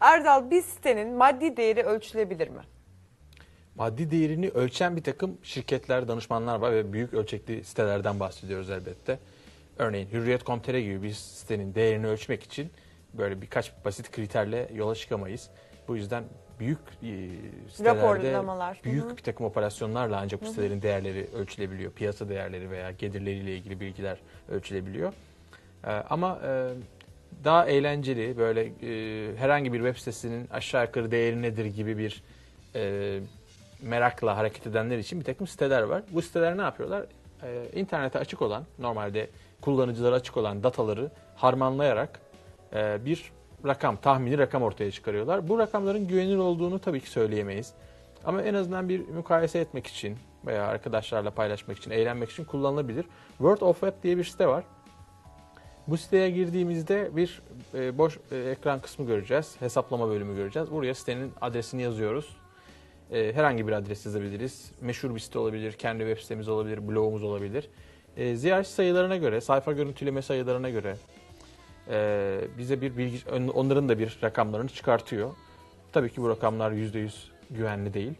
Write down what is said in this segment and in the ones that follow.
Erdal bir sitenin maddi değeri ölçülebilir mi? Maddi değerini ölçen bir takım şirketler, danışmanlar var ve büyük ölçekli sitelerden bahsediyoruz elbette. Örneğin Hürriyet.com.tr gibi bir sitenin değerini ölçmek için böyle birkaç basit kriterle yola çıkamayız. Bu yüzden büyük e, sitelerde büyük bir takım operasyonlarla ancak bu sitelerin değerleri ölçülebiliyor. Piyasa değerleri veya gelirleriyle ilgili bilgiler ölçülebiliyor. Ee, ama e, daha eğlenceli böyle e, herhangi bir web sitesinin aşağı yukarı değeri nedir gibi bir e, merakla hareket edenler için bir takım siteler var. Bu siteler ne yapıyorlar? İnternete açık olan, normalde kullanıcılara açık olan dataları harmanlayarak bir rakam, tahmini rakam ortaya çıkarıyorlar. Bu rakamların güvenilir olduğunu tabii ki söyleyemeyiz. Ama en azından bir mukayese etmek için veya arkadaşlarla paylaşmak için, eğlenmek için kullanılabilir. World of Web diye bir site var. Bu siteye girdiğimizde bir e, boş e, ekran kısmı göreceğiz. Hesaplama bölümü göreceğiz. Buraya sitenin adresini yazıyoruz. E, herhangi bir adres yazabiliriz. Meşhur bir site olabilir, kendi web sitemiz olabilir, blogumuz olabilir. E, ziyaretçi sayılarına göre, sayfa görüntüleme sayılarına göre e, bize bir bilgi, onların da bir rakamlarını çıkartıyor. Tabii ki bu rakamlar %100 güvenli değil.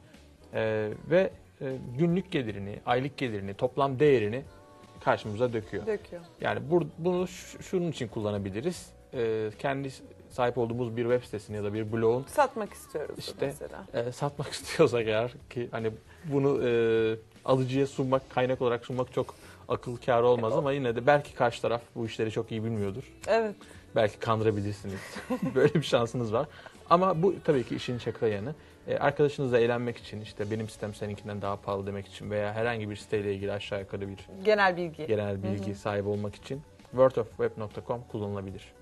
E, ve e, günlük gelirini, aylık gelirini, toplam değerini karşımıza döküyor. Döküyor. Yani bur- bunu şunun için kullanabiliriz. Ee, kendi sahip olduğumuz bir web sitesini ya da bir blogun Satmak istiyoruz İşte, mesela. e, satmak istiyorsak eğer ki hani bunu e, alıcıya sunmak, kaynak olarak sunmak çok akıl kârı olmaz ama yine de belki karşı taraf bu işleri çok iyi bilmiyordur. Evet. Belki kandırabilirsiniz. Böyle bir şansınız var. Ama bu tabii ki işin şaka yanı. E, arkadaşınızla eğlenmek için işte benim sitem seninkinden daha pahalı demek için veya herhangi bir siteyle ilgili aşağı yukarı bir Genel bilgi. genel bilgi sahibi olmak için worldofweb.com kullanılabilir.